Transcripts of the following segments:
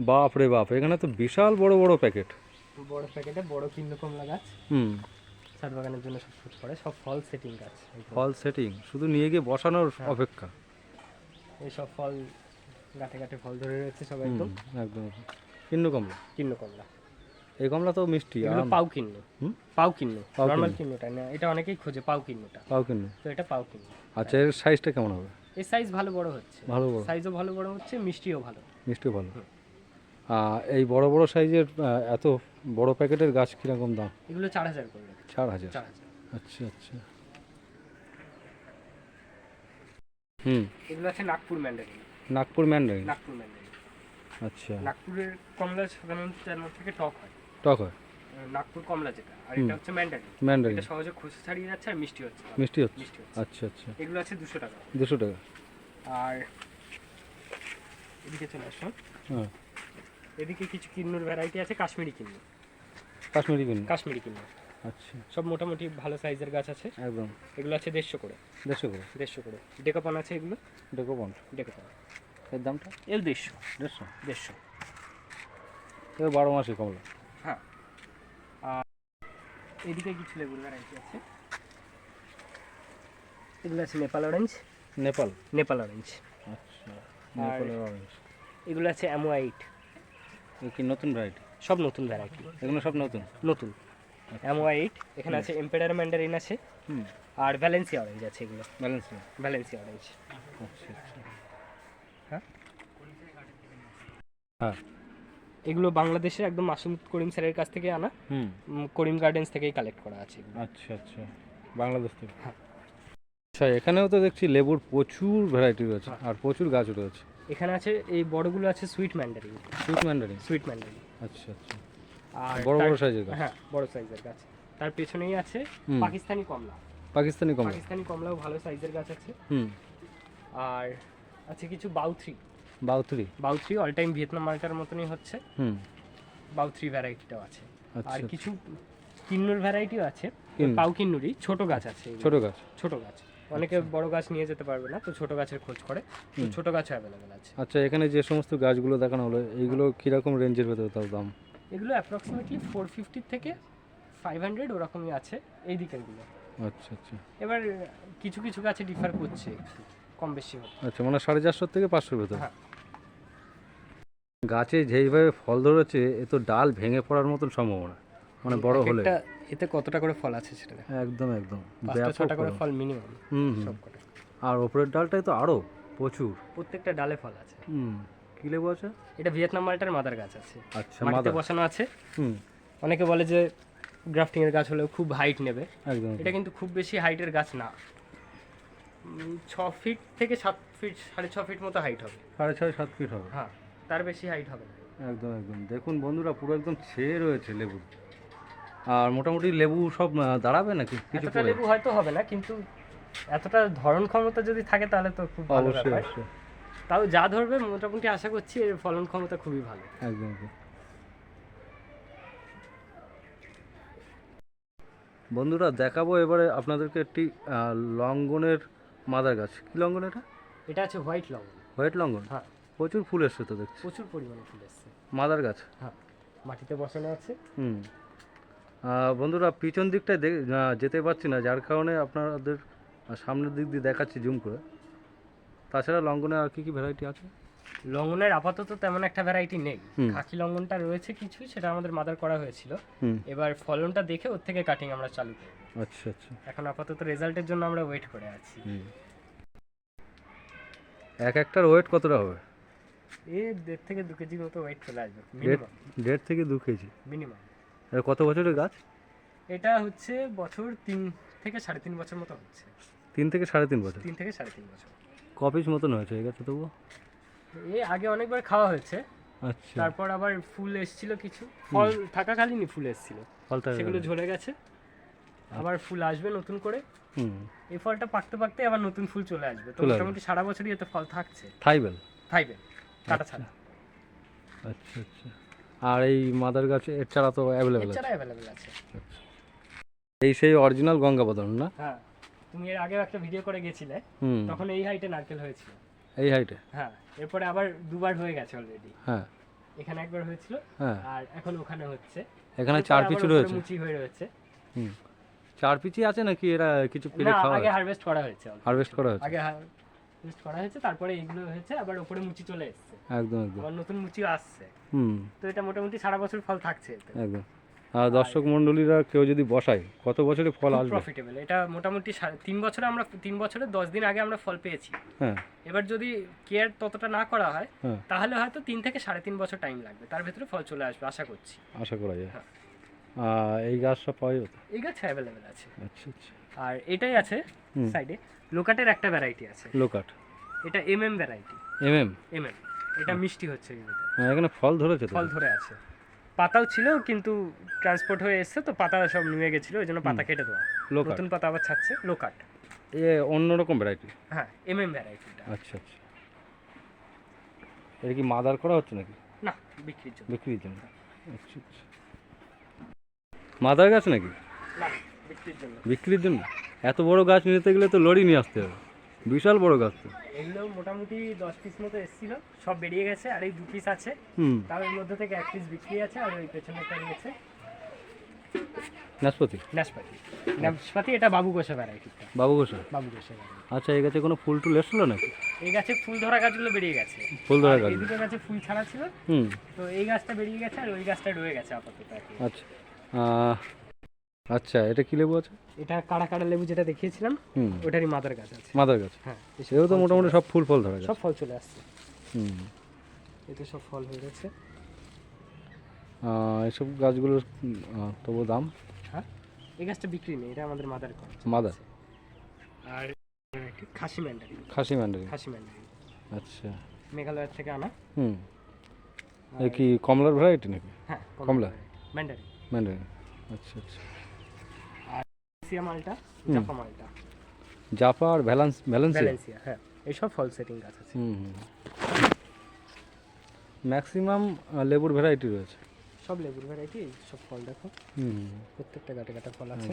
বাপ রে বাপ এখানে তো বিশাল বড় বড় প্যাকেট। বড় প্যাকেটে বড় কিন্ন কমলা গাছ। হুম। ছাদ বাগানের জন্য সব শুট করে সব ফল সেটিং গাছ। ফল সেটিং শুধু নিয়ে গিয়ে বসানোর হ্যাঁ। অপেক্ষা। এই সব ফল গাঁটে গাঁটে ফল ধরে রয়েছে সব একদম। একদম। কিন্নু কমলা? কিন্ন কমলা এই কমলা তো মিষ্টি এগুলো আম। পাও কিন্ন। হুম? পাও কিন্ন। নর্মাল কিন্নু। কিন্নটা না এটা অনেকেই খোঁজে পাও কিন্নটা। পাও কিন্নু। তো এটা পাউ কিন্ন। আচ্ছা এর সাইজটা কেমন হবে? এই সাইজ ভালো বড় হচ্ছে। ভালো বড়। সাইজও ভালো বড় হচ্ছে মিষ্টিও ভালো। মিষ্টিও ভালো। এই বড় বড় সাইজের এত বড় প্যাকেটের গাছ কীরকম দাম? এগুলো চার হাজার করে। চার হাজার? চার আচ্ছা আচ্ছা। হুম। এগুলো আছে Nagpur mandarin. Nagpur mandarin? Nagpur mandarin. আচ্ছা। নাগপুরের কমলা সাধারণত মধ্যে থেকে টক হয়। টক হয়? নাগপুর কমলা যেটা আর এটা হচ্ছে ম্যান্ডারিন। ম্যান্ডারিন। এটা সহজে খোসা ছাড়িয়ে যাচ্ছে আর মিষ্টি হচ্ছে। মিষ্টি হচ্ছে? মিষ্টি আচ্ছা আচ্ছা। এগুলো আছে দুশো টাকা। দুশো টাকা। আর এদিকে চলে আসো হ্যাঁ। এদিকে কিছু কিন্নুর ভ্যারাইটি আছে কাশ্মীরি কিন্নু। কাশ্মীরি কিনুন? কাশ্মীরি কিন্নু। আচ্ছা। সব মোটামুটি ভালো সাইজের গাছ আছে। একদম। এগুলো আছে দেড়শো করে। দেড়শো করে? দেড়শো করে। ডেকাপন আছে এগুলো? ডেকোপন? ডেকাপন। এর দামটা? এর দেড়শো। দেড়শো? দেড়শো। এবার বারো মাসে কমলা। হ্যাঁ। আর এদিকে কিছু লেবুর ভ্যারাইটি আছে। এগুলো আছে নেপাল অরেঞ্জ নেপাল? নেপাল অরেঞ্জ আচ্ছা। নেপালের অরেঞ্জ এগুলো আছে অ্যামোয়াইট কি নতুন ভ্যারাইটি সব নতুন ভ্যারাইটি এগুলো সব নতুন? নতুন। অ্যামোয়াইট এখানে আছে এম্পেডার ম্যান্ডারিন আছে। হুম। আর ভ্যালেন্সিয়া অরেঞ্জ আছে এগুলো। ব্যালেন্স ভ্যালেন্সিয়া অরেঞ্জ আচ্ছা আচ্ছা। হ্যাঁ? হ্যাঁ। এগুলো বাংলাদেশের একদম মাসুম করিম স্যারের কাছ থেকে আনা। হুম। করিম গার্ডেন্স থেকেই কালেক্ট করা আছে আচ্ছা আচ্ছা। বাংলাদেশ থেকে? হ্যাঁ। আচ্ছা এখানেও তো দেখছি লেবুর প্রচুর ভ্যারাইটি রয়েছে হ্যাঁ। আর প্রচুর গাছ রয়েছে। এখানে আছে এই বড়গুলো আছে sweet mandarin sweet mandarin sweet mandarin আচ্ছা আচ্ছা। আর বড় বড় সাইজের গাছ? হ্যাঁ বড় সাইজের গাছ। তার পেছনেই আছে পাকিস্তানি কমলা। পাকিস্তানি কমলা? পাকিস্তানি কমলাও ভালো সাইজের গাছ আছে। হুম। আর আছে কিছু বাউথ্রি। বাউথরি? বাউথ্রি অল টাইম ভিয়েতনাম মালটার মতনই হচ্ছে। হুম। বাউথ্রি ভ্যারাইটিটাও আছে। আচ্ছা আর কিছু কিন্নুর ভ্যারাইটিও আছে। পাউ কিন্নুরি ছোট গাছ আছে। ছোট গাছ? ছোট গাছ। অনেকে বড় গাছ নিয়ে যেতে পারবে না তো ছোট গাছের খোঁজ করে তো। ছোট গাছও অ্যাভেলেবেল আছে। আচ্ছা এখানে যে সমস্ত গাছগুলো দেখানো হলো এইগুলো কীরকম রেঞ্জের ভেতরে তার দাম? এগুলো অ্যাপ্রক্সিমেটলি ফোর ফিফটি থেকে ফাইভ হান্ড্রেড ওরকমই আছে এই দিকেরগুলো। আচ্ছা আচ্ছা। এবার কিছু কিছু গাছে ডিফার করছে কম বেশি আচ্ছা মানে সাড়ে চারশোর থেকে পাঁচশোর ভেতরে? হ্যাঁ। গাছে যেইভাবে ফল ধরেছে এ তো ডাল ভেঙে পড়ার মতন সম্ভাবনা মানে বড় হলে। এতে কতটা করে ফল আছে সেটা দেখো। একদম একদম। পাঁচটা ছটা করে ফল। মিনিমাম। সব কটা। আর ওপরের ডালটাই তো আরও প্রচুর। প্রত্যেকটা ডালে ফল আছে। হুম কি লেবু আছে? এটা ভিয়েতনাম মালটার মাদার গাছ আছে। আচ্ছা মাটিতে বসানো আছে। হুম। অনেকে বলে যে গ্রাফটিং এর গাছ হলেও খুব হাইট নেবে। একদম এটা কিন্তু খুব বেশি হাইটের গাছ না। ছ ফিট থেকে সাত ফিট সাড়ে ছ ফিট মতো হাইট হবে। সাড়ে ছয় সাত ফিট হবে। হ্যাঁ তার বেশি হাইট হবে না। একদম একদম। দেখুন বন্ধুরা পুরো একদম ছেয়ে রয়েছে লেবু। আর মোটামুটি লেবু সব দাঁড়াবে নাকি? কিছু লেবু হয়তো হবে না কিন্তু এতটা ধরন ক্ষমতা যদি থাকে তাহলে তো খুব ভালো ব্যাপার। তাও যা ধরবে মোটামুটি আশা করছি এর ফলন ক্ষমতা খুবই ভালো। একদম বন্ধুরা দেখাবো এবারে আপনাদেরকে একটি লঙ্গনের মাদার গাছ। কি লঙ্ঘন এটা? এটা আছে হোয়াইট লঙ্গন। White longan? হ্যাঁ। প্রচুর ফুল এসছে তো দেখছি। প্রচুর পরিমাণে ফুল এসছে। মাদার গাছ? হ্যাঁ মাটিতে বসানো আছে। হুম। বন্ধুরা পিছন দিকটায় যেতে পারছি না যার কারণে আপনাদের সামনের দিক দিয়ে দেখাচ্ছি জুম করে। তাছাড়া লঙ্ঘনের আর কি কি ভ্যারাইটি আছে? লঙ্গনের আপাতত তেমন একটা ভ্যারাইটি নেই। খাকি লঙ্গনটা রয়েছে কিছু সেটা আমাদের মাদার করা হয়েছিল। এবার ফলনটা দেখে ওর থেকে কাটিং আমরা চালু করব আচ্ছা আচ্ছা। এখন আপাতত রেজাল্টের জন্য আমরা ওয়েট করে আছি। হুম। এক একটার ওয়েট কতটা হবে? এ দেড় থেকে দু কেজির মতো ওয়েট চলে আসবে দেড় থেকে দু কেজি। মিনিমাম কত বছরের গাছ? এটা হচ্ছে বছর তিন থেকে সাড়ে তিন বছর মতো হচ্ছে। তিন থেকে সাড়ে তিন বছর? তিন থেকে সাড়ে তিন বছর। কপিস মতন হয়েছে এই গাছে তবুও? এ আগে অনেকবার খাওয়া হয়েছে। আচ্ছা। তারপর আবার ফুল এসেছিল কিছু। ফল থাকাকালীনই ফুল এসেছিল। ফলটা সেগুলো ঝরে গেছে। আবার ফুল আসবে নতুন করে। হুম। এই ফলটা পাকতে পাকতে আবার নতুন ফুল চলে আসবে। তো। মোটামুটি সারা বছরই এতে ফল থাকছে। থাইবেল? থাইবে কাটা ছাড়া। আচ্ছা আচ্ছা। আর এই মাদার গাছ এর ছাড়া তো অ্যাভেলেবেল আছে। অ্যাভেলেবেল আছে। এই সেই অরিজিনাল গঙ্গাবদন না? হ্যাঁ। তুমি এর আগেও একটা ভিডিও করে গেছিলে। তখন এই হাইটে নারকেল হয়েছিল। এই হাইটে হ্যাঁ। এরপরে আবার দুবার হয়ে গেছে অলরেডি হ্যাঁ। এখানে একবার হয়েছিল। হ্যাঁ। আর এখন ওখানে হচ্ছে। এখানে চার উপরে রয়েছে। মুচি হয়ে রয়েছে। হুম। চার পিচি আছে নাকি? এরা কিছু পেরে খাওয়া আগে হারভেস্ট করা হয়েছে। হারভেস্ট করা হয়েছে। আগে হারভেস্ট করা হয়েছে তারপরে এগুলো হয়েছে আবার উপরে মুচি চলে এসেছে। একদম একদম। আবার নতুন মুচিও আসছে। হুম। তো এটা মোটামুটি সারা বছর ফল থাকছে একদম। আর দর্শক মণ্ডলীরা কেউ যদি বসায় কত বছরে ফল আসবে? প্রফিটেবল এটা মোটামুটি সাড়ে- তিন বছরে আমরা তিন বছরে দশ দিন আগে আমরা ফল পেয়েছি। হ্যাঁ। এবার যদি কেয়ার ততটা না করা হয় হ্যাঁ। তাহলে হয়তো তিন থেকে সাড়ে তিন বছর টাইম লাগবে। তার ভেতরে ফল চলে আসবে আশা করছি। আশা করা যায়। হ্যাঁ। এই গাছটা পাওয়া যাবে? এই গাছ অ্যাভেলেবেল আছে। আচ্ছা আচ্ছা। আর এটাই আছে। সাইডে লোকাটের একটা ভ্যারাইটি আছে। লোকাট। এটা M M variety M M M M এটা মিষ্টি হচ্ছে হ্যাঁ এখানে ফল ধরেছে ফল ধরে আছে। পাতাও ছিল কিন্তু ট্রান্সপোর্ট হয়ে এসছে তো পাতা সব নিয়ে গেছিল ওই জন্য পাতা কেটে দেওয়া। লোকাট। নতুন পাতা আবার ছাড়ছে লোকাট। এ অন্যরকম ভ্যারাইটি হ্যাঁ এম এম ভ্যারাইটিটা আচ্ছা আচ্ছা। এটা কি মাদার করা হচ্ছে নাকি? না বিক্রির জন্য। বিক্রির জন্য। আচ্ছা আচ্ছা। মাদার গাছ নাকি? না। বিক্রির জন্য। এত বড় গাছ নিতে গেলে তো লরি নিয়ে আসতে হবে। বিশাল বড় গাছ তো। এগুলো মোটামুটি দশ পিস মতো এসেছিল। সব বেরিয়ে গেছে আর এই দু পিস আছে। হুম। তার মধ্যে থেকে এক পিস বিক্রি আছে আর ওই পেছনে একটা রয়েছে। নাশপাতি? নাশপাতি। নাশপাতি এটা বাবু গোসা ভ্যারাইটিটা বাবু গোসা বাবু গোসা আচ্ছা এই গাছে কোনো ফুল টুল এসছিল নাকি? এই গাছে ফুল ধরা গাছগুলো বেরিয়ে গেছে। ফুল ধরা গাছ। দুটো গাছে ফুল ছাড়া ছিল। হুম। তো এই গাছটা বেরিয়ে গেছে আর ওই গাছটা রয়ে গেছে আপাতত আচ্ছা। আচ্ছা এটা কি লেবু আছে? এটা কাড়া কাড়া লেবু যেটা দেখিয়েছিলাম ওটারই মাদার গাছ আছে। মাদার গাছ? হ্যাঁ এও তো মোটামুটি সব ফুল ফল ধরে সব ফল চলে আসছে। হুম। এতে সব ফল হয়ে গেছে। এসব গাছগুলোর তবু দাম? হ্যাঁ এই গাছটা বিক্রি নেই এটা আমাদের মাদার করা। মাদার? আর Khasi mandarin. Khasi mandarin? Khasi mandarin. আচ্ছা। মেঘালয় থেকে আনা। হুম। কি কমলার ভ্যারাইটি নাকি? হ্যাঁ কমলা? ম্যান্ডারিন। ম্যান্ডারিন। আচ্ছা আচ্ছা। সিয়া মালটা। জাফা মালটা জাপা আর ভ্যালেন্স ভ্যালেন্সিয়া হ্যাঁ। এইসব ফল সেটিং গাছ আছে। ম্যাক্সিমাম লেবুর ভ্যারাইটি রয়েছে? সব লেবুর ভ্যারাইটি সব ফল দেখো। প্রত্যেকটা গাটে গাটে ফল আছে।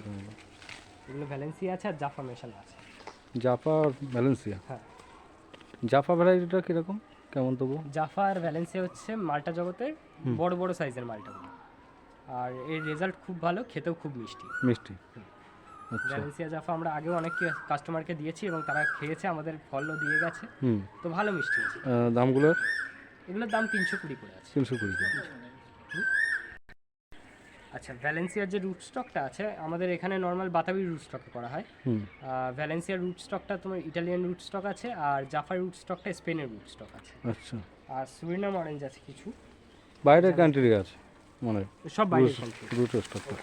এগুলো ভ্যালেন্সিয়া আছে আর জাফা মেশানো আছে। জাপা আর ভ্যালেন্সিয়া হ্যাঁ। জাফা ভ্যারাইটিটা কীরকম? কেমন তবু? জাফা আর ভ্যালেন্সিয়া হচ্ছে মালটা জগতের বড় বড় সাইজের মালটাগুলো আর এর রেজাল্ট খুব ভালো খেতেও খুব মিষ্টি। মিষ্টি। ভ্যালেন্সিয়া জাফা আমরা আগেও অনেক কাস্টমারকে দিয়েছি এবং তারা খেয়েছে আমাদের ফলও দিয়ে গেছে। হুম। তো ভালো মিষ্টি হয়েছে। আহ, দামগুলোর? এগুলোর দাম তিনশো কুড়ি করে আছে। তিনশো কুড়ি করে। আচ্ছা ভ্যালেন্সিয়ার যে রুট স্টকটা আছে আমাদের এখানে নর্মাল বাতাবি রুট স্টক করা হয়। ভ্যালেন্সিয়ার রুট স্টকটা তোমার ইটালিয়ান রুট স্টক আছে আর জাফার রুট স্টকটা স্পেনের রুট স্টক আছে। আচ্ছা। আর সুরিনাম অরেঞ্জ আছে কিছু। বাইরের কান্ট্রি আছে মানে সব বাইরের কান্ট্রি রুট স্টকটা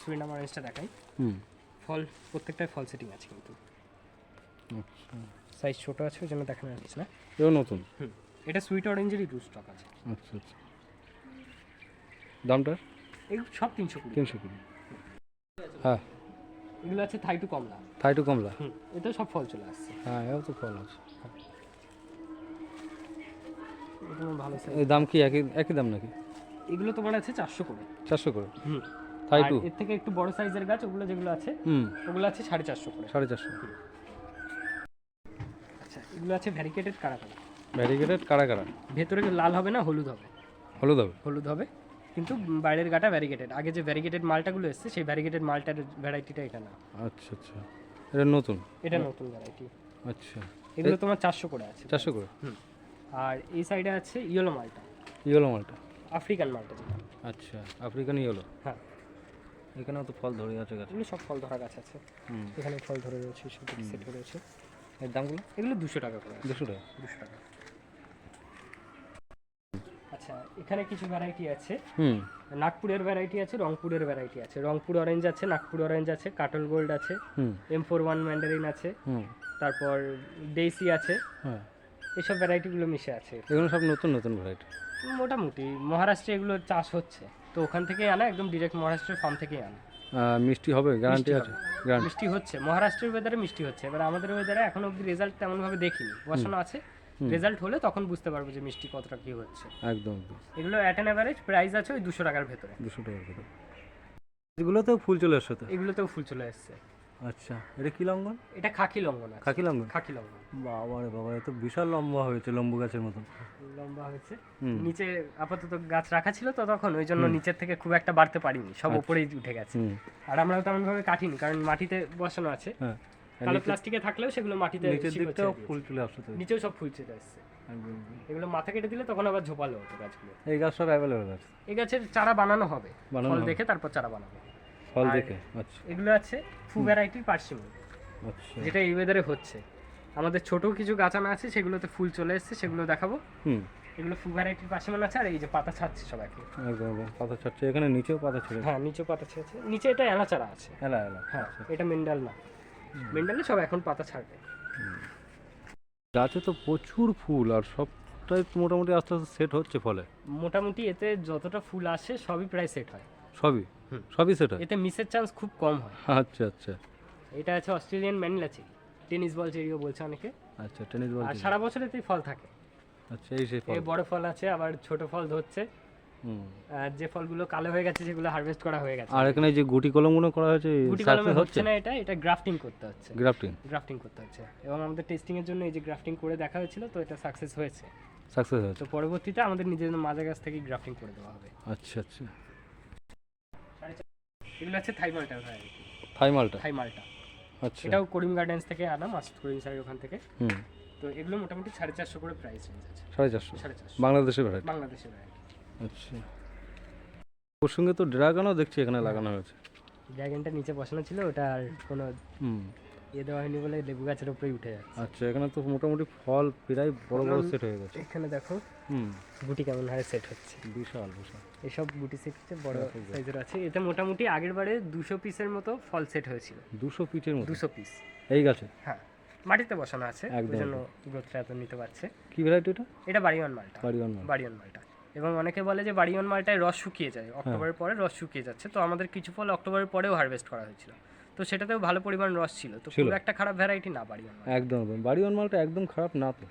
সুরিনাম অরেঞ্জটা দেখাই। হুম। ফল প্রত্যেকটাই ফল সেটিং আছে কিন্তু। আচ্ছা। সাইজ ছোট আছে ওই জন্য দেখানো যাচ্ছে না। এও নতুন? হুম। এটা সুইট অরেঞ্জেরই রুট স্টক আছে। আচ্ছা আচ্ছা। দামটা? এগুলো সব তিনশো কুড়ি। তিনশো কুড়ি। হ্যাঁ। এগুলো আছে থাই টু কমলা। থাই টু কমলা? হুম। এটাও সব ফল চলে আসছে। হ্যাঁ এও তো ফল আছে। এটা ভালো। এই দাম কি একই একই দাম নাকি? এগুলো তোমার আছে চারশো করে। চারশো করে? হুম। থাই টু এর থেকে একটু বড় সাইজের গাছ ওগুলো যেগুলো আছে হুম। ওগুলো আছে সাড়ে চারশো করে। সাড়ে চারশো। আচ্ছা এগুলো আছে ভ্যারিকেটেড কারা কারা ভ্যারিগেটেড কারা কারা ভেতরে লাল হবে না হলুদ হবে। হলুদ হবে? হলুদ হবে কিন্তু বাইরের গাটা ভ্যারিগেটেড আগে যে ভ্যারিগেটেড মালটাগুলো এসছে সেই ভ্যারিগেটেড মালটার ভ্যারাইটিটা এটা না। আচ্ছা আচ্ছা। এটা নতুন? এটা নতুন ভ্যারাইটি আচ্ছা। এগুলো তোমার চারশো করে আছে। চারশো করে? হুম। আর এই সাইডে আছে ইয়েলো মালটা। ইয়েলো মালটা? আফ্রিকান মালটা আচ্ছা আফ্রিকান ইয়েলো হ্যাঁ। এখানেও তো ফল ধরে আছে গাছ। এগুলো সব ফল ধরা গাছ আছে। হুম। এখানে ফল ধরে রয়েছে সব সেট রয়েছে। এর দামগুলো? এগুলো দুশো টাকা করে। আছে দুশো টাকা। দুশো টাকা। আচ্ছা এখানে কিছু ভ্যারাইটি আছে। হুম। নাগপুরের ভ্যারাইটি আছে রংপুরের ভ্যারাইটি আছে। রংপুর অরেঞ্জ আছে নাগপুর অরেঞ্জ আছে কাটল গোল্ড আছে। হুম। এম ফোর ওয়ান ম্যান্ডারিন আছে। হুম। তারপর ডেইসি আছে। হ্যাঁ। এসব ভ্যারাইটিগুলো মিশে আছে। এগুলো সব নতুন নতুন ভ্যারাইটি মোটামুটি মহারাষ্ট্রে এগুলো চাষ হচ্ছে। তো ওখান থেকেই আনা একদম ডিরেক্ট মহারাষ্ট্রের ফার্ম থেকেই আনা। মিষ্টি হবে গ্যারান্টি আছে? মিষ্টি হচ্ছে মহারাষ্ট্রের ওয়েদারে মিষ্টি হচ্ছে। এবার আমাদের ওয়েদারে এখন অব্দি রেজাল্ট তেমনভাবে দেখিনি। বসানো আছে রেজাল্ট হলে তখন বুঝতে পারব যে মিষ্টি কতটা কি হচ্ছে। একদম এগুলো অ্যাট অ্যান অ্যাভারেজ প্রাইস আছে ওই দুশো টাকার ভেতরে। দুশো টাকার করে এগুলোতেও ফুল চলে আসছে তো? এগুলোতেও ফুল চলে এসছে। আচ্ছা এটা কি লঙ্ঘন এটা খাকি লঙ্ঘন খাকি লঙ্ঘন খাকি লঙ্ঘন বাবা রে বাবা এ তো বিশাল লম্বা হয়েছে লম্বু গাছের মতন। লম্বা হয়েছে। নিচে আপাতত গাছ রাখা ছিল তো তখন ওই জন্য নিচের থেকে খুব একটা বাড়তে পারিনি সব আচ্ছা। উপরেই উঠে গেছে। আর আমরাও তেমন ভাবে কাটিনি কারণ মাটিতে বসানো আছে। হ্যাঁ। কালো প্লাস্টিকে থাকলেও সেগুলো মাটিতে নিচের দিকটাও ফুল চলে আসছে নিচেও সব ফুল ছেড়ে আসছে। এগুলো মাথা কেটে দিলে তখন আবার ঝোপালো হতো গাছগুলো। এই গাছ সব অ্যাভেলেবেল আছে? এই গাছের চারা বানানো হবে। ফল দেখে তারপর চারা বানাবো। ফল দেখে আচ্ছা। এগুলো আছে ফু ভ্যারাইটির পার্সিমন আচ্ছা। যেটা এই ওয়েদারে হচ্ছে। আমাদের ছোট কিছু গাছ আনা আছে সেগুলোতে ফুল চলে এসেছে সেগুলো দেখাবো। হুম। এগুলো ফু ভ্যারাইটির পাশে পার্সিমন আছে আর এই যে পাতা ছাড়ছে সব এখন একদম একদম পাতা ছাড়ছে। এখানে নিচেও পাতা ছেড়ে হ্যাঁ নিচে পাতা ছেড়েছে। নিচে এটা এলা চারা আছে। এলা এলা হ্যাঁ এটা মেন্ডাল না। মেন্ডালে সব এখন পাতা ছাড়বে। গাছে তো প্রচুর ফুল আর সবটাই তো মোটামুটি আস্তে আস্তে সেট হচ্ছে ফলে। মোটামুটি এতে যতটা ফুল আসে সবই প্রায় সেট হয়। সবই। সবই সেট? এতে মিসের চান্স খুব কম হয়। আচ্ছা আচ্ছা। এটা আছে Australian Manila cherry tennis ball চেরিও বলছে অনেকে। আচ্ছা টেনিস বল আর সারা বছর এতেই ফল থাকে। আচ্ছা এই সেই ফল। এই বড় ফল আছে আবার ছোট ফল ধরছে। হুম। আর যে ফলগুলো কালো হয়ে গেছে সেগুলো হারভেস্ট করা হয়ে গেছে। আর এখানে যে গুটি কলমগুলো করা হয়েছে গুটি কলমে হচ্ছে? না এটা এটা গ্রাফটিং করতে হচ্ছে। গ্রাফটিং গ্রাফটিং করতে হচ্ছে। এবং আমাদের টেস্টিং এর জন্য এই যে গ্রাফটিং করে দেখা হয়েছিল তো এটা সাকসেস হয়েছে। সাকসেস হয়েছে। তো পরবর্তীতে আমাদের নিজেদের মাজা গাছ থেকে গ্রাফটিং করে দেওয়া হবে। আচ্ছা আচ্ছা। এগুলো হচ্ছে থাই মালটা থাইমালটা থাই মালটা? থাই মালটা। আচ্ছা। এটাও করিম গার্ডেন্স থেকে আনা মাস্টার করিম স্যারের ওখান থেকে। হুম। তো এগুলো মোটামুটি সাড়ে চারশো করে প্রাইস রেঞ্জ আছে। সাড়ে চারশো? সাড়ে চারশো। বাংলাদেশের ভ্যারাইটি বাংলাদেশের ভ্যারাইটি আচ্ছা। ওর সঙ্গে তো ড্রাগনও দেখছি এখানে লাগানো হয়েছে। ড্রাগনটা নিচে বসানো ছিল ওটা আর কোনো হুম। ইয়ে দেওয়া হয়নি বলে লেবু গাছের উপরেই উঠে যাচ্ছে। আচ্ছা এখানে তো মোটামুটি ফল প্রায় বড় বড় সেট হয়ে গেছে। এখানে দেখো হুম। গুটি কেমন হারে সেট হচ্ছে। বিশাল বিশাল। এসব গুটি সেট হচ্ছে বড় সাইজের আছে। এতে মোটামুটি আগের বারে দুশো পিসের মতো ফল সেট হয়েছিল। দুশো পিচের মতো? দুশো পিস এই গাছে? হ্যাঁ মাটিতে বসানো আছে ওই জন্য গ্রোথটা এত নিতে পারছে। কি ভ্যারাইটি এটা? এটা বাড়িওয়ান মালটা। বাড়িওয়ান মাল বাড়িওয়ান মালটা। এবং অনেকে বলে যে বাড়িওয়ান মালটায় রস শুকিয়ে যায়। অক্টোবরের পরে রস শুকিয়ে যাচ্ছে। তো আমাদের কিছু ফল অক্টোবরের পরেও হারভেস্ট করা হয়েছিল। তো সেটাতেও ভালো পরিমাণ রস ছিল। তো। খুব একটা খারাপ ভ্যারাইটি না বাড়ি একদম একদম। বাড়িওয়ান মালটা একদম খারাপ না তো।